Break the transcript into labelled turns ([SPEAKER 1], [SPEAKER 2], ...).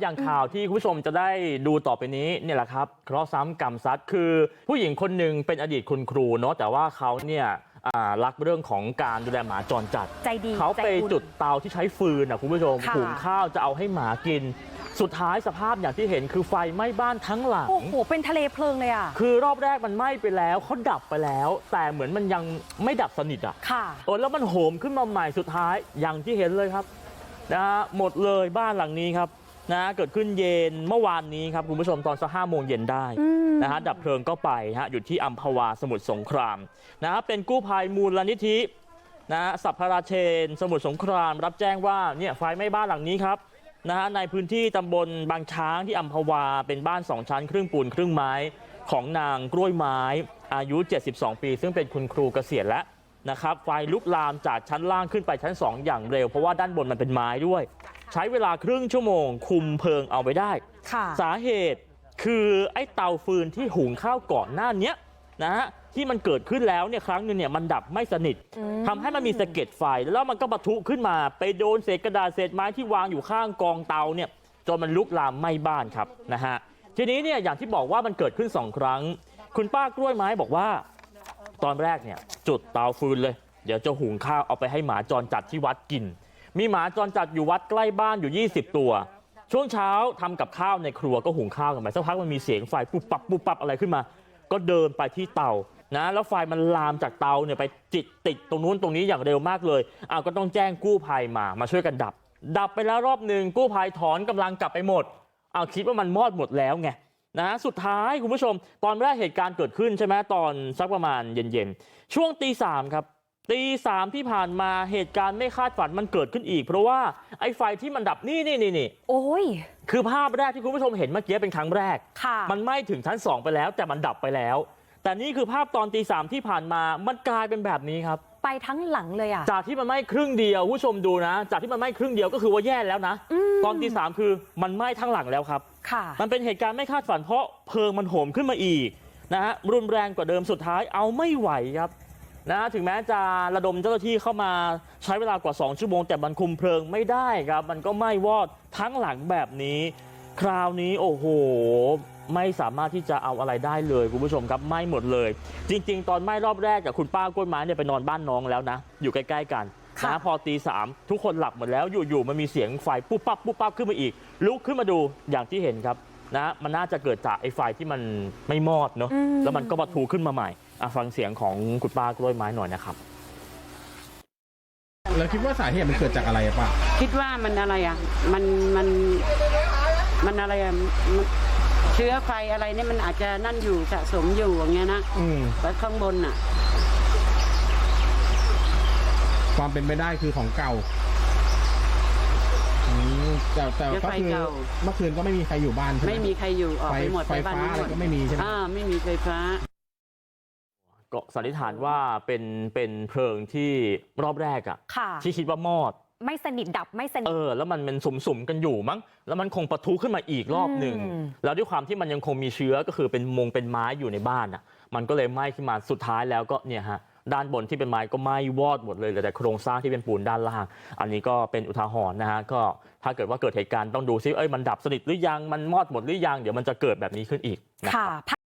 [SPEAKER 1] อย่างข่าวที่คุณผู้ชมจะได้ดูต่อไปนี้เนี่ยแหละครับเคราะห์ซ้ำกรรมซัดคือผู้หญิงคนหนึ่งเป็นอดีตคุณครูเนาะแต่ว่าเขาเนี่ยอ่ารักเรื่องของการดูแลหมาจรจัด
[SPEAKER 2] ใจดี
[SPEAKER 1] เขาไป
[SPEAKER 2] ใจบุญ
[SPEAKER 1] จุดเตาที่ใช้ฟืนนะคุณผู้ชม
[SPEAKER 2] ค่ะ
[SPEAKER 1] หุงข้าวจะเอาให้หมากินสุดท้ายสภาพอย่างที่เห็นคือไฟไหม้บ้านทั้งหลัง
[SPEAKER 2] โอ้โหเป็นทะเลเพลิงเลยอะ
[SPEAKER 1] คือรอบแรกมันไหม้ไปแล้วเขาดับไปแล้ว แต่เหมือนมันยังไม่ดับสนิทอะ
[SPEAKER 2] ค่ะ
[SPEAKER 1] เออแล้วมันโหมขึ้นมาใหม่สุดท้ายอย่างที่เห็นเลยครับนะฮะหมดเลยบ้านหลังนี้ครับ นะฮะเกิดขึ้นเย็นเมื่อวานนี้ครับคุณผู้ชมตอนสักห้าโมงเย็นได้
[SPEAKER 2] อืม
[SPEAKER 1] นะฮะดับเพลิงก็ไปฮะอยู่ที่อัมพวาสมุทรสงครามนะฮะเป็นกู้ภัยมูลนิธินะฮะสัพพราเชน สมุทรสงคราม รับแจ้งว่าเนี่ยไฟไหม้บ้านหลังนี้ครับนะฮะในพื้นที่ตำบลบางช้างที่อัมพวาเป็นบ้านสองชั้น ครึ่งปูนครึ่งไม้ของนางกล้วยไม้อายุ 72 ปี ซึ่งเป็นคุณครูเกษียณแล้วนะครับไฟลุกลามจากชั้นล่างขึ้นไปชั้น 2 อย่างเร็ว เพราะว่าด้านบนมันเป็นไม้ด้วย ใช้เวลาครึ่งชั่วโมงคุมเพลิงเอาไว้ได้
[SPEAKER 2] ค่ะ
[SPEAKER 1] สาเหตุคือไอ้เตาฟืนที่หุงข้าวก่อนหน้าเนี้ยนะฮะที่มันเกิดขึ้นแล้วเนี่ยครั้งหนึงเนี่ยมันดับไม่สนิท
[SPEAKER 2] อืม
[SPEAKER 1] ทำให้มันมีสะเก็ดไฟแล้วมันก็ปะทุขึ้นมาไปโดนเศษกระดาษเศษไม้ที่วางอยู่ข้างกองเตาเนี่ยจนมันลุกลามไหม้บ้านครับนะฮะทีนี้เนี่ยอย่างที่บอกว่ามันเกิดขึ้นสองครั้ง คุณป้ากล้วยไม้บอกว่า ตอนแรกเนี่ยจุดเตาฟืนเลย เดี๋ยวจะหุงข้าวเอาไปให้หมาจรจัดที่วัดกิน มีหมาจรจัดอยู่วัดใกล้บ้านอยู่20ตัวช่วงเช้าทำกับข้าวในครัวก็หุงข้าวกันไปสักพักมันมีเสียงไฟปุ๊บปับปุ๊บปับอะไรขึ้นมา ก็เดินไปที่เตานะแล้วไฟมันลามจากเตาเนี่ยไปจิตติดตรงนู้นตรงนี้อย่างเร็วมากเลยอ้าวก็ต้องแจ้งกู้ภัยมามาช่วยกันดับ ดับไปแล้วรอบหนึ่งกู้ภัยถอนกำลังกลับไปหมดเอาคิดว่ามันมอดหมดแล้วไงนะฮะสุดท้ายคุณผู้ชม ตอนแรกเหตุการณ์เกิดขึ้นใช่ไหมตอนสักประมาณเย็นๆช่วงตีสามครับ ตีสามที่ผ่านมาเหตุการณ์ไม่คาดฝันมันเกิดขึ้นอีก เพราะว่าไอ้ไฟที่มันดับนี่นี่นี่นี่
[SPEAKER 2] โอ้ย
[SPEAKER 1] คือภาพแรกที่คุณผู้ชมเห็นเมื่อกี้เป็นครั้งแรก
[SPEAKER 2] ค่ะ
[SPEAKER 1] มันไหม้ถึงชั้นสองไปแล้ว แต่มันดับไปแล้ว แต่นี่คือภาพตอนตีสามที่ผ่านมามันกลายเป็นแบบนี้ครับ
[SPEAKER 2] ไปทั้งหลังเลยอะ
[SPEAKER 1] จากที่มันไหม้ครึ่งเดียวคุณผู้ชมดูนะ จากที่มันไหม้ครึ่งเดียวก็คือว่าแย่แล้วนะ
[SPEAKER 2] ม
[SPEAKER 1] ตอนตีสามคือมันไหม้ทั้งหลังแล้วครับ
[SPEAKER 2] ค่ะ
[SPEAKER 1] มันเป็นเหตุการณ์ไม่คาดฝันเพราะเพลิงมันโหมขึ้นมาอีกนะฮะรุนแรงกว่าเดิมสุดท้ายเอาไม่ไหวครับ นะฮะถึงแม้จะระดมเจ้าหน้าที่เข้ามาใช้เวลากว่า2ชั่วโมงแต่มันคุมเพลิงไม่ได้ครับ มันก็ไหม้วอดทั้งหลังแบบนี้ คราวนี้โอ้โห ไม่สามารถที่จะเอาอะไรได้เลยคุณผู้ชมครับไหม้หมดเลย จริง ๆ ตอนไหม้รอบแรกกับคุณป้ากล้วยไม้เนี่ยไปนอนบ้านน้องแล้วนะ อยู่ใกล้ ๆ กัน
[SPEAKER 2] ค่ะ
[SPEAKER 1] นะพอตีสามทุกคนหลับหมดแล้วอยู่ๆมันมีเสียงไฟปุ๊บปั๊บปุ๊บปั๊บขึ้นมาอีก ลุกขึ้นมาดูอย่างที่เห็นครับนะมันน่าจะเกิดจากไอ้ไฟที่มันไม่มอดเนาะ
[SPEAKER 2] อืม
[SPEAKER 1] แล้วมันก็ปะทุขึ้นมาใหม่อะ ฟังเสียงของคุณป้ากล้วยไม้หน่อยนะครับ
[SPEAKER 3] แล้วคิดว่าสาเหตุมันเกิดจากอะไรอะป้า
[SPEAKER 4] คิดว่ามันอะไรอะ มันมันมันอะไรอะมันเชื้อไฟอะไรเนี่ยมันอาจจะนั่นอยู่สะสมอยู่อย่างเงี้ยนะ
[SPEAKER 1] อืม
[SPEAKER 4] ไว้ข้างบนอะ
[SPEAKER 3] ความเป็นไปได้คือของเก่าอืมแต่แต่
[SPEAKER 4] เดี๋ยว
[SPEAKER 3] ก็
[SPEAKER 4] ไฟ
[SPEAKER 3] คือ
[SPEAKER 4] เก่า
[SPEAKER 3] เมื่อคืนก็ไม่มีใครอยู่บ้านใช่ไหม
[SPEAKER 4] ไม่มีใครอยู่ออกไปหมด
[SPEAKER 3] ไฟ
[SPEAKER 4] ไปบ้าน
[SPEAKER 3] ฟ้า
[SPEAKER 4] นู้น
[SPEAKER 3] อะไร
[SPEAKER 4] หมด
[SPEAKER 3] ก็ไม่มีใช่ไหม
[SPEAKER 4] อ่าไม่มีไฟฟ้า
[SPEAKER 1] ก็ สันนิษฐานว่าเป็นเป็นเพลิงที่รอบแรกอะ
[SPEAKER 2] ค่ะ
[SPEAKER 1] ที่คิดว่ามอด
[SPEAKER 2] ไม่สนิทดับไม่สนิ
[SPEAKER 1] เอ
[SPEAKER 2] ท
[SPEAKER 1] อแล้วมันเป็นสุ่มๆกันอยู่มั้งแล้วมันคงปะทุขึ้นมาอีกรอบหนึ่ง
[SPEAKER 2] อืม
[SPEAKER 1] แล้วด้วยความที่มันยังคงมีเชื้อก็คือเป็นมงเป็นไม้อยู่ในบ้านอะมันก็เลยไหม้ขึ้นมาสุดท้ายแล้วก็เนี่ยฮะด้านบนที่เป็นไม้ก็ไหม้วอดหมดเลยเหลือแต่โครงสร้างที่เป็นปูนด้านล่าง อันนี้ก็เป็นอุทาหรณ์นะฮะก็ถ้าเกิดว่าเกิดเหตุการณ์ต้องดูซิเอ้ยมันดับสนิทหรือยังมันมอดหมดหรือยังเดี๋ยวมันจะเกิดแบบนี้ขึ้นอีกนะครับ
[SPEAKER 2] ค่ะ